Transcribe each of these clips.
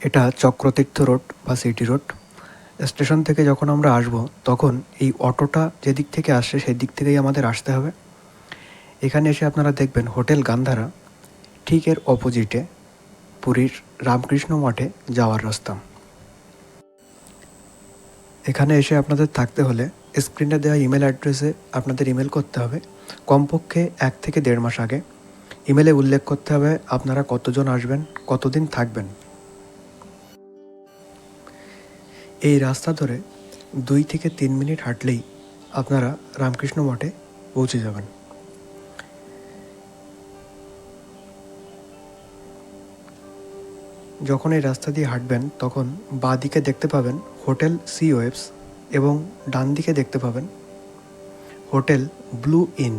এটা চক্রতীর্থ রোড বা city road. Station থেকে যখন আমরা আসব, তখন এই অটোটা যেদিক থেকে আসছে সেই দিক থেকেই আমাদের আসতে হবে। এখানে এসে আপনারা দেখবেন হোটেল গান্ধারা, ঠিক এর অপোজিটে পুরীর রামকৃষ্ণ মঠে যাওয়ার রাস্তা। এখানে এসে আপনাদের থাকতে হলে স্ক্রিনে দেওয়া ইমেল অ্যাড্রেসে আপনাদের ইমেল করতে হবে। কমপক্ষে এক থেকে দেড় মাস আগে ইমেলে উল্লেখ করতে হবে আপনারা কতজন আসবেন, কতদিন থাকবেন। এই রাস্তা ধরে দুই থেকে তিন মিনিট হাঁটলেই আপনারা রামকৃষ্ণ মঠে পৌঁছে যাবেন। যখন এই রাস্তা দিয়ে হাঁটবেন, তখন বাঁ দিকে দেখতে পাবেন হোটেল সি ওয়েবস এবং ডান দিকে দেখতে পাবেন hotel blue inn.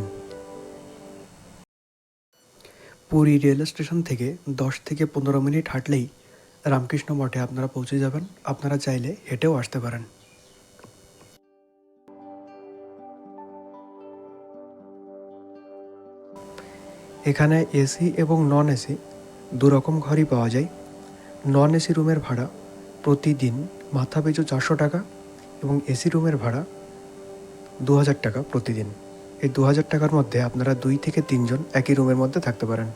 Puri rail station থেকে দশ থেকে পনেরো মিনিট হাঁটলেই রামকৃষ্ণ মঠে আপনারা পৌঁছে যাবেন। আপনারা চাইলে হেঁটেও আসতে পারেন। এখানে এসি এবং নন এসি দু রকম ঘরই পাওয়া যায়। নন এসি রুমের ভাড়া প্রতিদিন মাথা পিছু চারশো টাকা এবং এসি রুমের ভাড়া দু হাজার টাকা প্রতিদিন। এই দু হাজার টাকার মধ্যে আপনারা দুই থেকে তিনজন একই রুমের মধ্যে থাকতে পারেন।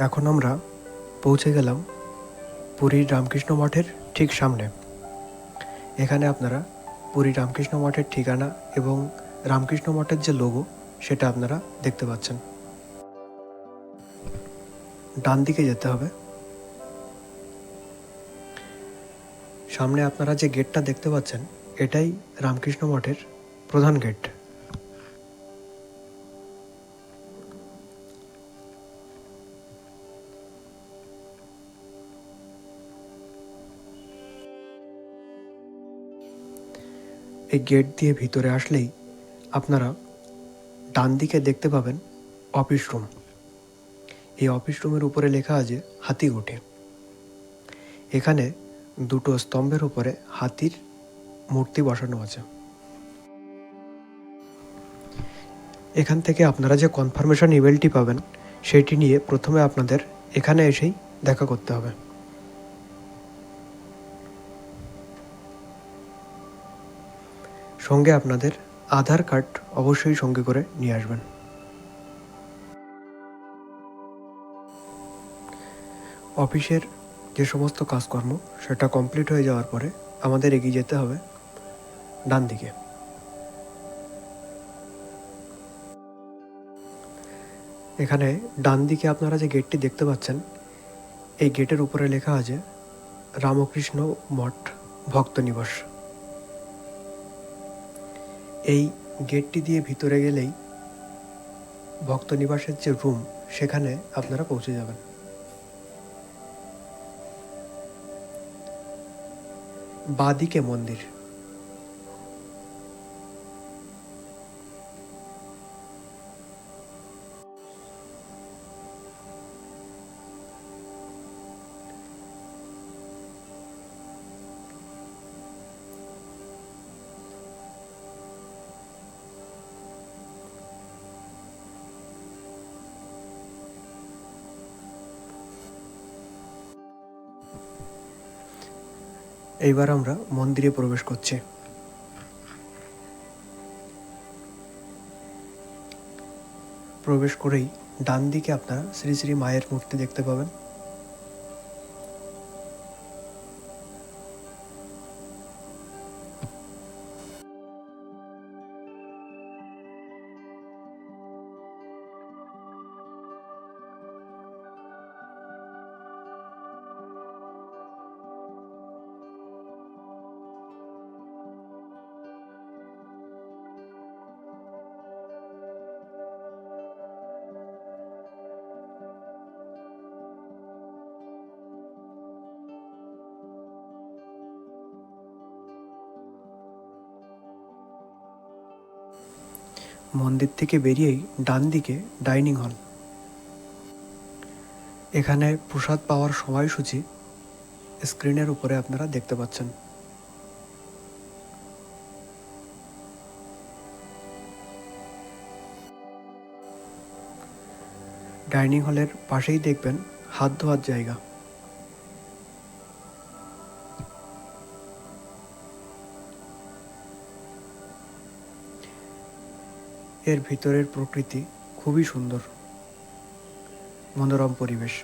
এখন আমরা পৌঁছে গেলাম পুরীর রামকৃষ্ণ মঠের ঠিক সামনে। এখানে আপনারা পুরী রামকৃষ্ণ মঠের ঠিকানা এবং রামকৃষ্ণ মঠের যে লোগো সেটা আপনারা দেখতে পাচ্ছেন। ডান দিকে যেতে হবে। সামনে আপনারা যে গেটটা দেখতে পাচ্ছেন, এটাই রামকৃষ্ণ মঠের প্রধান গেট এই গেট দিয়ে ভিতরে আসলেই আপনারা ডান দিকে দেখতে পাবেন অফিস রুম এই অফিস রুমের উপরে লেখা আছে, হাতি হাতিগুটি এখানে দুটো স্তম্ভের উপরে হাতির মূর্তি বসানো আছে। এখান থেকে আপনারা যে কনফার্মেশন ইমেলটি পাবেন, সেটি নিয়ে প্রথমে আপনাদের এখানে এসেই দেখা করতে হবে। সঙ্গে আপনাদের আধার কার্ড অবশ্যই সঙ্গে করে নিয়ে আসবেন। অফিসের যে সমস্ত কাজকর্ম, সেটা কমপ্লিট হয়ে যাওয়ার পরে আমাদের এগিয়ে যেতে হবে ডান দিকে। এখানে ডান দিকে আপনারা যে গেটটি দেখতে পাচ্ছেন, এই গেটের উপরে লেখা আছে, রামকৃষ্ণ মঠ ভক্ত নিবাস। এই গেটটি দিয়ে ভিতরে গেলেই ভক্ত নিবাসের যে রুম, সেখানে আপনারা পৌঁছে যাবেন। বাদিকে মন্দির। এইবার আমরা মন্দিরে প্রবেশ করছি। প্রবেশ করেই ডান দিকে আপনারা শ্রী শ্রী মায়ের মূর্তি দেখতে পাবেন। মন্দির থেকে বেরিয়েই ডান দিকে ডাইনিং হল। এখানে প্রসাদ পাওয়ার সময়সূচি স্ক্রিনের উপরে আপনারা দেখতে পাচ্ছেন। ডাইনিং হলের পাশেই দেখবেন হাত ধোয়ার জায়গা। এর ভিতরের প্রকৃতি খুবই সুন্দর, মনোরম পরিবেশ।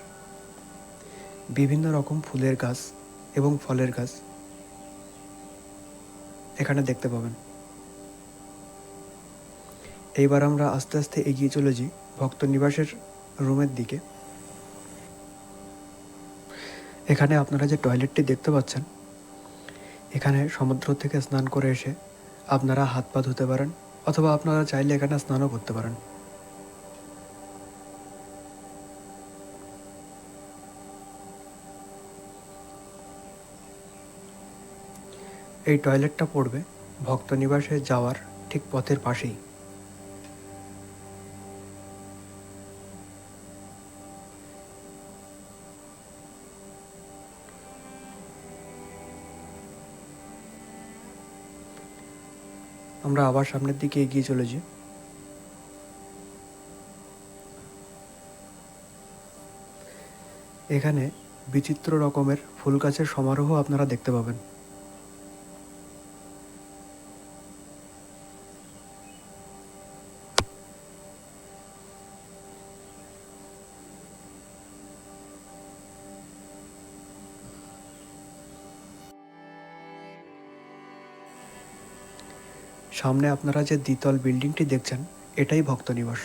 বিভিন্ন রকম ফুলের গাছ এবং ফলের গাছ এখানে দেখতে পাবেন। এইবার আমরা আস্তে আস্তে এগিয়ে চলেছি ভক্ত নিবাসের রুমের দিকে। এখানে আপনারা যে টয়লেটটি দেখতে পাচ্ছেন, এখানে সমুদ্র থেকে স্নান করে এসে আপনারা হাত পা ধুতে পারেন। অথবা আপনারা চাইলে এখানে স্নানও করতে পারেন। এই টয়লেটটা পড়বে ভক্ত নিবাসে যাওয়ার ঠিক পথের পাশেই। আমরা আবার সামনের দিকে এগিয়ে চলেছি এখানে বিচিত্র রকমের ফুল গাছের সমারোহ আপনারা দেখতে পাবেন। সামনে আপনারা যে দ্বিতল বিল্ডিংটি দেখছেন, এটাই ভক্ত নিবাস।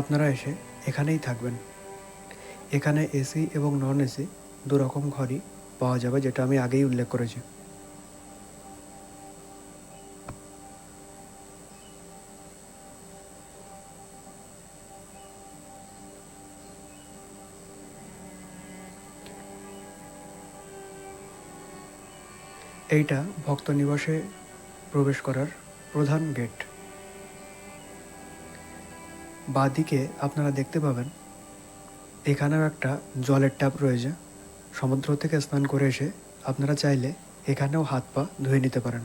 আপনারা এসে এখানেই থাকবেন। এখানে এসি এবং নন এসি দু রকম ঘরই পাওয়া যাবে, যেটা আমি আগেই উল্লেখ করেছি। এইটা ভক্ত নিবাসে প্রবেশ করার প্রধান গেট। বাঁদিকে আপনারা দেখতে পাবেন, এখানেও একটা জলের ট্যাপ রয়েছে। সমুদ্র থেকে স্নান করে এসে আপনারা চাইলে এখানেও হাত পা ধুয়ে নিতে পারেন।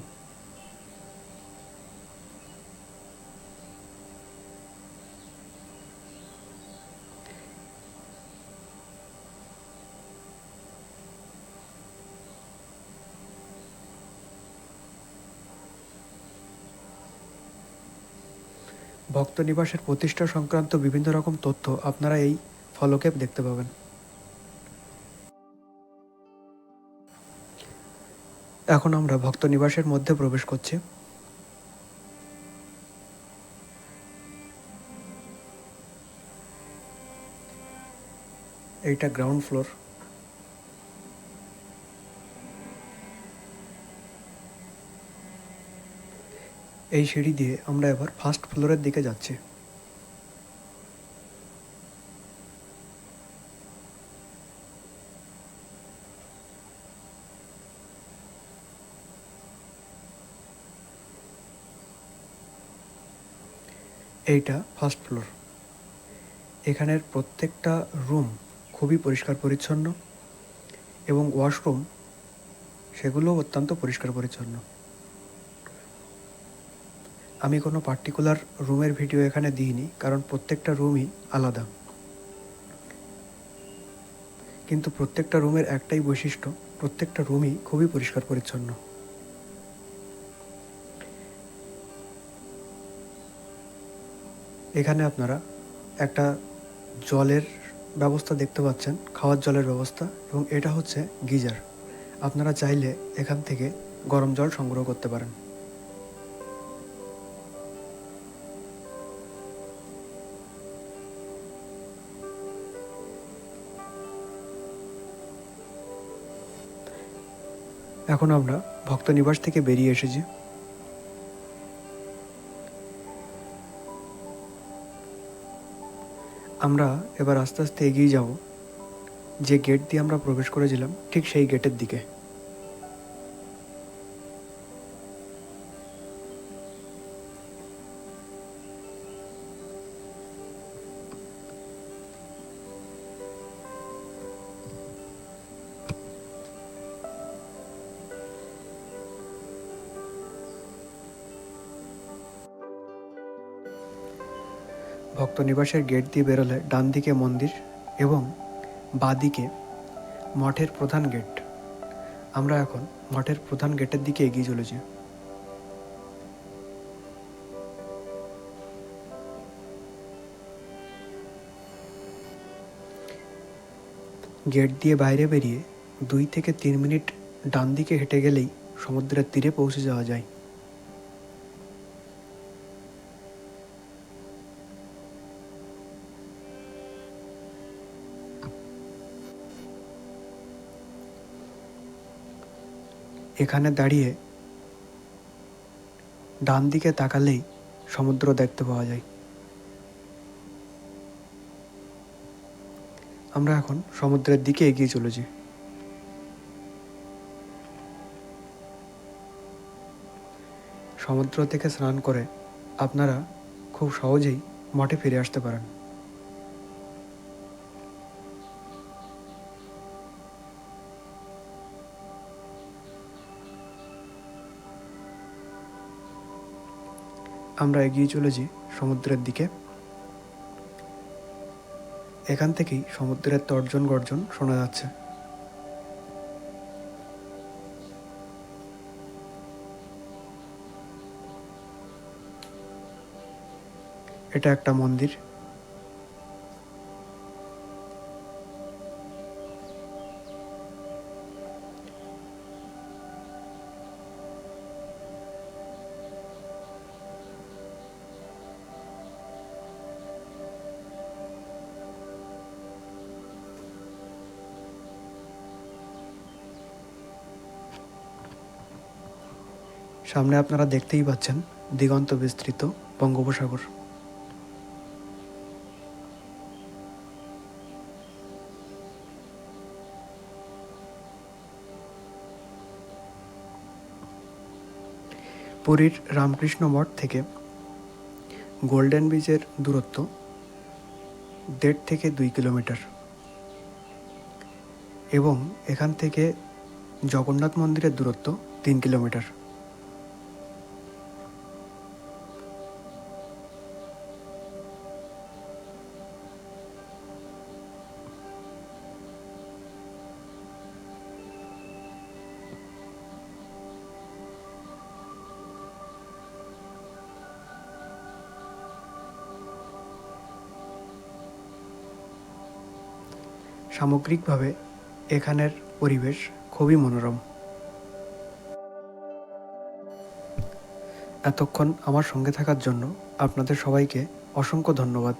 ভক্ত নিবাসের প্রতিষ্ঠা সংক্রান্ত বিভিন্ন রকম তথ্য আপনারা এই ফলকে দেখতে পাবেন। এখন আমরা ভক্ত নিবাসের মধ্যে প্রবেশ করছি। এইটা গ্রাউন্ড ফ্লোর এই সিঁড়ি দিয়ে আমরা এবার ফার্স্ট ফ্লোরের দিকে যাচ্ছি। এইটা ফার্স্ট ফ্লোর এখানের প্রত্যেকটা রুম খুবই পরিষ্কার পরিচ্ছন্ন এবং ওয়াশরুম সেগুলো অত্যন্ত পরিষ্কার পরিচ্ছন্ন। আমি কোনো পার্টিকুলার রুমের ভিডিও এখানে দিইনি, কারণ প্রত্যেকটা রুমই আলাদা। কিন্তু প্রত্যেকটা রুমের একটাই বৈশিষ্ট্য, প্রত্যেকটা রুমই খুবই পরিষ্কার পরিচ্ছন্ন। এখানে আপনারা একটা জলের ব্যবস্থা দেখতে পাচ্ছেন, খাওয়ার জলের ব্যবস্থা, এবং এটা হচ্ছে গিজার। আপনারা চাইলে এখান থেকে গরম জল সংগ্রহ করতে পারেন। এখন আমরা ভক্ত নিবাস থেকে বেরিয়ে এসেছি। আমরা এবার আস্তে আস্তে এগিয়ে যাব। যে গেট দিয়ে আমরা প্রবেশ করেছিলাম, ঠিক সেই গেটের দিকে। ভক্তনিবাসের গেট দিয়ে বেরোলে ডান দিকে মন্দির এবং বাঁ দিকে মঠের প্রধান গেট। আমরা এখন মঠের প্রধান গেটের দিকে এগিয়ে চলেছি। গেট দিয়ে বাইরে বেরিয়ে দুই থেকে তিন মিনিট ডান দিকে হেঁটে গেলেই সমুদ্রের তীরে পৌঁছে যাওয়া যায়। এখানে দাঁড়িয়ে ডান দিকে তাকালেই সমুদ্র দেখতে পাওয়া যায়। আমরা এখন সমুদ্রের দিকে এগিয়ে চলেছি। সমুদ্র থেকে স্নান করে আপনারা খুব সহজেই মঠে ফিরে আসতে পারেন। আমরা এগিয়ে চলেছি সমুদ্রের দিকে। এখান থেকেই সমুদ্রের তর্জন গর্জন শোনা যাচ্ছে। এটা একটা মন্দির। সামনে আপনারা দেখতেই পাচ্ছেন দিগন্ত বিস্তৃত বঙ্গোপসাগর। পুরীর রামকৃষ্ণ মঠ থেকে গোল্ডেন বিচের দূরত্ব দেড় থেকে দুই কিলোমিটার এবং এখান থেকে জগন্নাথ মন্দিরের দূরত্ব তিন কিলোমিটার। সামগ্রিকভাবে এখানের পরিবেশ খুবই মনোরম। এতক্ষণ আমার সঙ্গে থাকার জন্য আপনাদের সবাইকে অসংখ্য ধন্যবাদ।